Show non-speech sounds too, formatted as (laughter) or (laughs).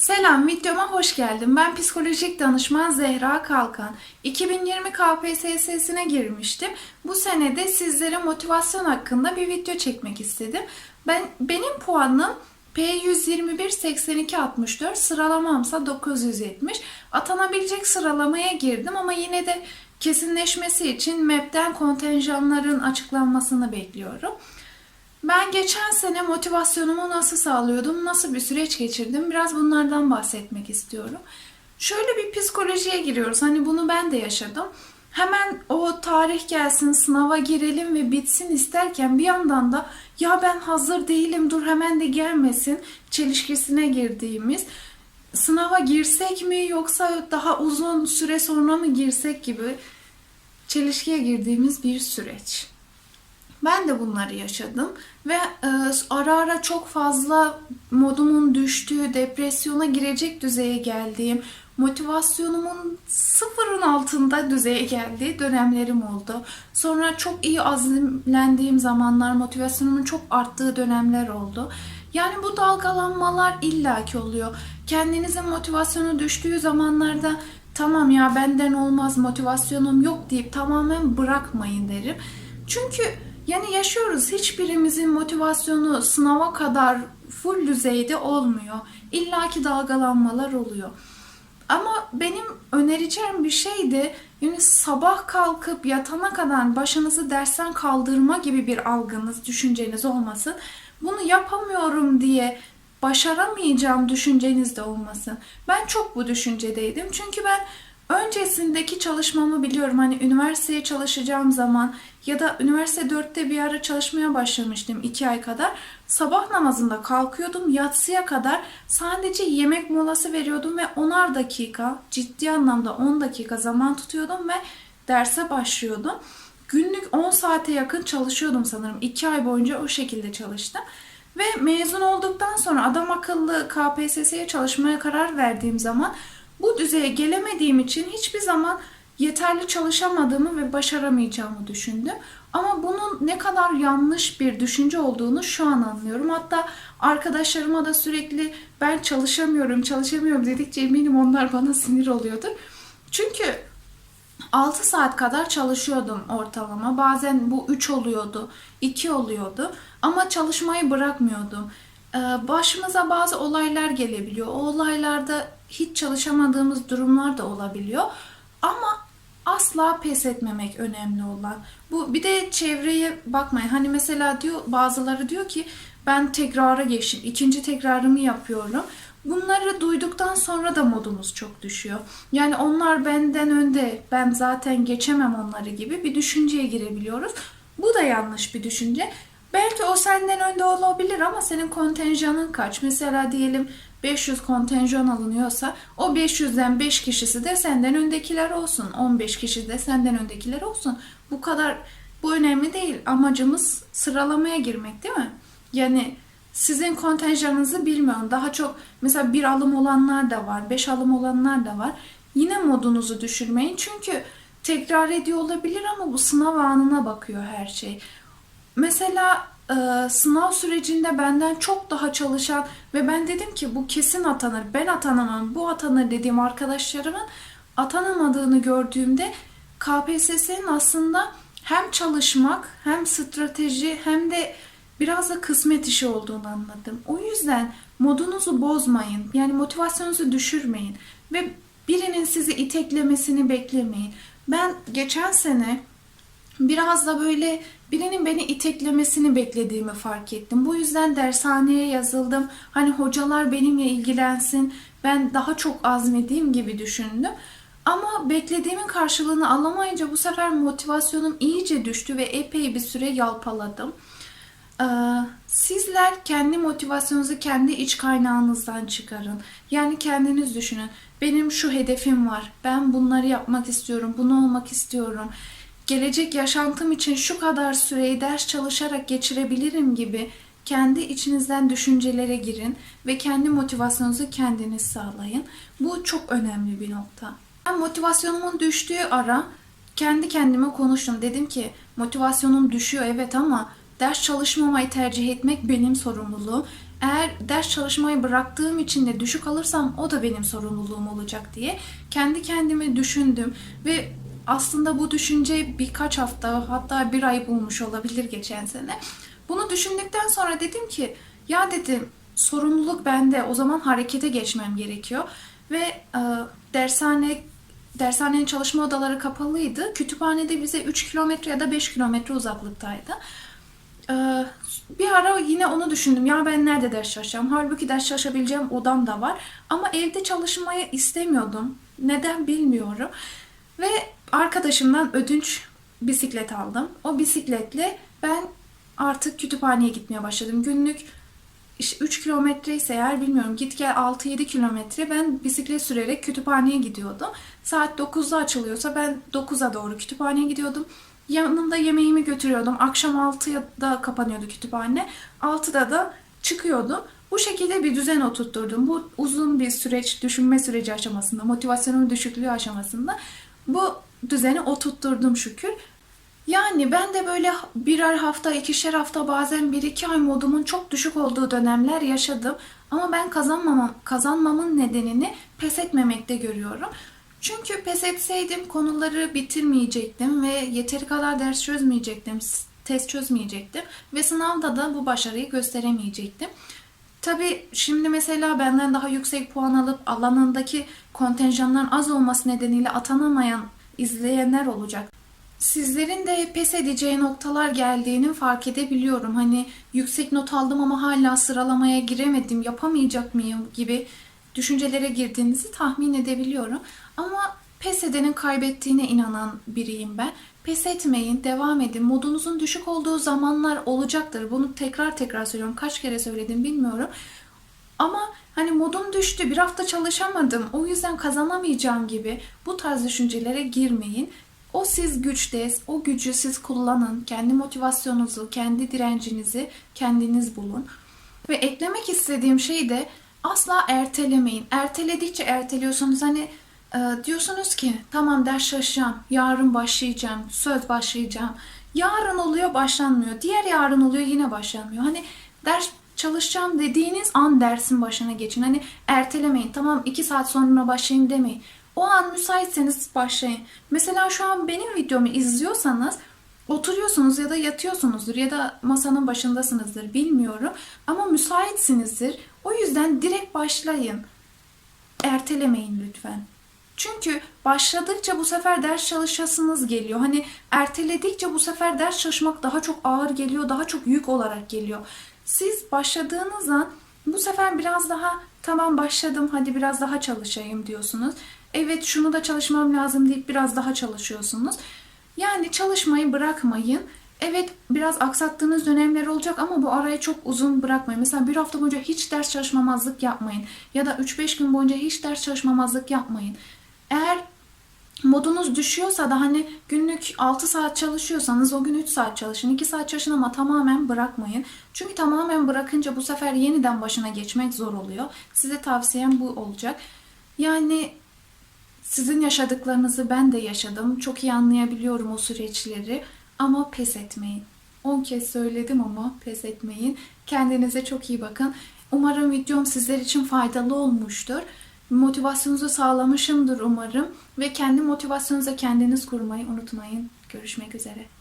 Selam, videoma hoş geldin. Ben psikolojik danışman Zehra Kalkan. 2020 KPSS'sine girmiştim. Bu sene de sizlere motivasyon hakkında bir video çekmek istedim. Ben benim puanım P121 82 64, sıralamamsa 970. Atanabilecek sıralamaya girdim ama yine de kesinleşmesi için MEP'ten kontenjanların açıklanmasını bekliyorum. Ben geçen sene motivasyonumu nasıl sağlıyordum, nasıl bir süreç geçirdim biraz bunlardan bahsetmek istiyorum. Şöyle bir psikolojiye giriyoruz. Hani bunu ben de yaşadım. Hemen o tarih gelsin, sınava girelim ve bitsin isterken bir yandan da ya ben hazır değilim, dur hemen de gelmesin çelişkisine girdiğimiz sınava girsek mi yoksa daha uzun süre sonra mı girsek gibi çelişkiye girdiğimiz bir süreç. Ben de bunları yaşadım ve e, ara ara çok fazla modumun düştüğü, depresyona girecek düzeye geldiğim, motivasyonumun sıfırın altında düzeye geldiği dönemlerim oldu. Sonra çok iyi azimlendiğim zamanlar, motivasyonumun çok arttığı dönemler oldu. Yani bu dalgalanmalar illaki oluyor. Kendinizin motivasyonu düştüğü zamanlarda tamam ya benden olmaz motivasyonum yok deyip tamamen bırakmayın derim. Çünkü yani yaşıyoruz. Hiçbirimizin motivasyonu sınava kadar full düzeyde olmuyor. İlla ki dalgalanmalar oluyor. Ama benim önereceğim bir şey de yani sabah kalkıp yatana kadar başınızı dersten kaldırma gibi bir algınız, düşünceniz olmasın. Bunu yapamıyorum diye başaramayacağım düşünceniz de olmasın. Ben çok bu düşüncedeydim. Çünkü ben öncesindeki çalışmamı biliyorum. Hani üniversiteye çalışacağım zaman ya da üniversite 4'te bir ara çalışmaya başlamıştım 2 ay kadar. Sabah namazında kalkıyordum yatsıya kadar sadece yemek molası veriyordum ve 10'ar dakika ciddi anlamda 10 dakika zaman tutuyordum ve derse başlıyordum. Günlük 10 saate yakın çalışıyordum sanırım. 2 ay boyunca o şekilde çalıştım. Ve mezun olduktan sonra adam akıllı KPSS'ye çalışmaya karar verdiğim zaman bu düzeye gelemediğim için hiçbir zaman yeterli çalışamadığımı ve başaramayacağımı düşündüm. Ama bunun ne kadar yanlış bir düşünce olduğunu şu an anlıyorum. Hatta arkadaşlarıma da sürekli ben çalışamıyorum, çalışamıyorum dedikçe eminim onlar (laughs) bana sinir oluyordur. Çünkü 6 saat kadar çalışıyordum ortalama. Bazen bu 3 oluyordu, 2 oluyordu. Ama çalışmayı bırakmıyordum. Ee, Başımıza bazı olaylar gelebiliyor. O olaylarda hiç çalışamadığımız durumlar da olabiliyor. Ama asla pes etmemek önemli olan. Bu bir de çevreye bakmayın. Hani mesela diyor bazıları diyor ki ben tekrara geçtim. ikinci tekrarımı yapıyorum. Bunları duyduktan sonra da modumuz çok düşüyor. Yani onlar benden önde, ben zaten geçemem onları gibi bir düşünceye girebiliyoruz. Bu da yanlış bir düşünce. Belki o senden önde olabilir ama senin kontenjanın kaç? Mesela diyelim 500 kontenjan alınıyorsa o 500'den 5 kişisi de senden öndekiler olsun. 15 kişi de senden öndekiler olsun. Bu kadar bu önemli değil. Amacımız sıralamaya girmek değil mi? Yani sizin kontenjanınızı bilmiyorum. Daha çok mesela bir alım olanlar da var, beş alım olanlar da var. Yine modunuzu düşürmeyin. Çünkü tekrar ediyor olabilir ama bu sınav anına bakıyor her şey. Mesela e, sınav sürecinde benden çok daha çalışan ve ben dedim ki bu kesin atanır, ben atanamam, bu atanır dediğim arkadaşlarımın atanamadığını gördüğümde KPSS'nin aslında hem çalışmak hem strateji hem de biraz da kısmet işi olduğunu anladım. O yüzden modunuzu bozmayın. Yani motivasyonunuzu düşürmeyin. Ve birinin sizi iteklemesini beklemeyin. Ben geçen sene biraz da böyle birinin beni iteklemesini beklediğimi fark ettim. Bu yüzden dershaneye yazıldım. Hani hocalar benimle ilgilensin. Ben daha çok azmedeyim gibi düşündüm. Ama beklediğimin karşılığını alamayınca bu sefer motivasyonum iyice düştü ve epey bir süre yalpaladım. Ee, Sizler kendi motivasyonunuzu kendi iç kaynağınızdan çıkarın. Yani kendiniz düşünün. Benim şu hedefim var. Ben bunları yapmak istiyorum. Bunu olmak istiyorum. Gelecek yaşantım için şu kadar süreyi ders çalışarak geçirebilirim gibi kendi içinizden düşüncelere girin ve kendi motivasyonunuzu kendiniz sağlayın. Bu çok önemli bir nokta. Ben motivasyonumun düştüğü ara kendi kendime konuştum. Dedim ki motivasyonum düşüyor evet ama ders çalışmamayı tercih etmek benim sorumluluğum. Eğer ders çalışmayı bıraktığım için de düşük alırsam o da benim sorumluluğum olacak diye kendi kendime düşündüm ve aslında bu düşünce birkaç hafta hatta bir ay bulmuş olabilir geçen sene. Bunu düşündükten sonra dedim ki ya dedim sorumluluk bende o zaman harekete geçmem gerekiyor ve e, dershane dershanenin çalışma odaları kapalıydı. Kütüphanede bize 3 kilometre ya da 5 kilometre uzaklıktaydı. Ee, bir ara yine onu düşündüm. Ya ben nerede ders çalışacağım? Halbuki ders çalışabileceğim odam da var. Ama evde çalışmayı istemiyordum. Neden bilmiyorum. Ve arkadaşımdan ödünç bisiklet aldım. O bisikletle ben artık kütüphaneye gitmeye başladım. Günlük işte 3 kilometre ise eğer bilmiyorum git gel 6-7 kilometre ben bisiklet sürerek kütüphaneye gidiyordum. Saat 9'da açılıyorsa ben 9'a doğru kütüphaneye gidiyordum. Yanımda yemeğimi götürüyordum. Akşam 6'da kapanıyordu kütüphane. 6'da da çıkıyordum. Bu şekilde bir düzen oturtturdum. Bu uzun bir süreç, düşünme süreci aşamasında, motivasyonun düşüklüğü aşamasında bu düzeni oturtturdum şükür. Yani ben de böyle birer hafta, ikişer hafta bazen bir iki ay modumun çok düşük olduğu dönemler yaşadım. Ama ben kazanmamam, kazanmamın nedenini pes etmemekte görüyorum. Çünkü pes etseydim konuları bitirmeyecektim ve yeteri kadar ders çözmeyecektim, test çözmeyecektim ve sınavda da bu başarıyı gösteremeyecektim. Tabii şimdi mesela benden daha yüksek puan alıp alanındaki kontenjanların az olması nedeniyle atanamayan izleyenler olacak. Sizlerin de pes edeceği noktalar geldiğini fark edebiliyorum. Hani yüksek not aldım ama hala sıralamaya giremedim, yapamayacak mıyım gibi düşüncelere girdiğinizi tahmin edebiliyorum. Ama pes edenin kaybettiğine inanan biriyim ben. Pes etmeyin, devam edin. Modunuzun düşük olduğu zamanlar olacaktır. Bunu tekrar tekrar söylüyorum. Kaç kere söyledim bilmiyorum. Ama hani modum düştü, bir hafta çalışamadım, o yüzden kazanamayacağım gibi bu tarz düşüncelere girmeyin. O siz güçteyiz, o gücü siz kullanın. Kendi motivasyonunuzu, kendi direncinizi kendiniz bulun. Ve eklemek istediğim şey de asla ertelemeyin. Erteledikçe erteliyorsunuz. Hani e, diyorsunuz ki tamam ders çalışacağım, yarın başlayacağım, söz başlayacağım. Yarın oluyor başlanmıyor. Diğer yarın oluyor yine başlanmıyor. Hani ders çalışacağım dediğiniz an dersin başına geçin. Hani ertelemeyin. Tamam iki saat sonra başlayayım demeyin. O an müsaitseniz başlayın. Mesela şu an benim videomu izliyorsanız oturuyorsunuz ya da yatıyorsunuzdur ya da masanın başındasınızdır bilmiyorum. Ama müsaitsinizdir. O yüzden direkt başlayın. Ertelemeyin lütfen. Çünkü başladıkça bu sefer ders çalışasınız geliyor. Hani erteledikçe bu sefer ders çalışmak daha çok ağır geliyor, daha çok yük olarak geliyor. Siz başladığınız an bu sefer biraz daha tamam başladım hadi biraz daha çalışayım diyorsunuz. Evet şunu da çalışmam lazım deyip biraz daha çalışıyorsunuz. Yani çalışmayı bırakmayın. Evet biraz aksattığınız dönemler olacak ama bu arayı çok uzun bırakmayın. Mesela bir hafta boyunca hiç ders çalışmamazlık yapmayın. Ya da 3-5 gün boyunca hiç ders çalışmamazlık yapmayın. Eğer modunuz düşüyorsa da hani günlük 6 saat çalışıyorsanız o gün 3 saat çalışın. 2 saat çalışın ama tamamen bırakmayın. Çünkü tamamen bırakınca bu sefer yeniden başına geçmek zor oluyor. Size tavsiyem bu olacak. Yani sizin yaşadıklarınızı ben de yaşadım. Çok iyi anlayabiliyorum o süreçleri. Ama pes etmeyin. 10 kez söyledim ama pes etmeyin. Kendinize çok iyi bakın. Umarım videom sizler için faydalı olmuştur. Motivasyonunuzu sağlamışımdır umarım. Ve kendi motivasyonunuza kendiniz kurmayı unutmayın. Görüşmek üzere.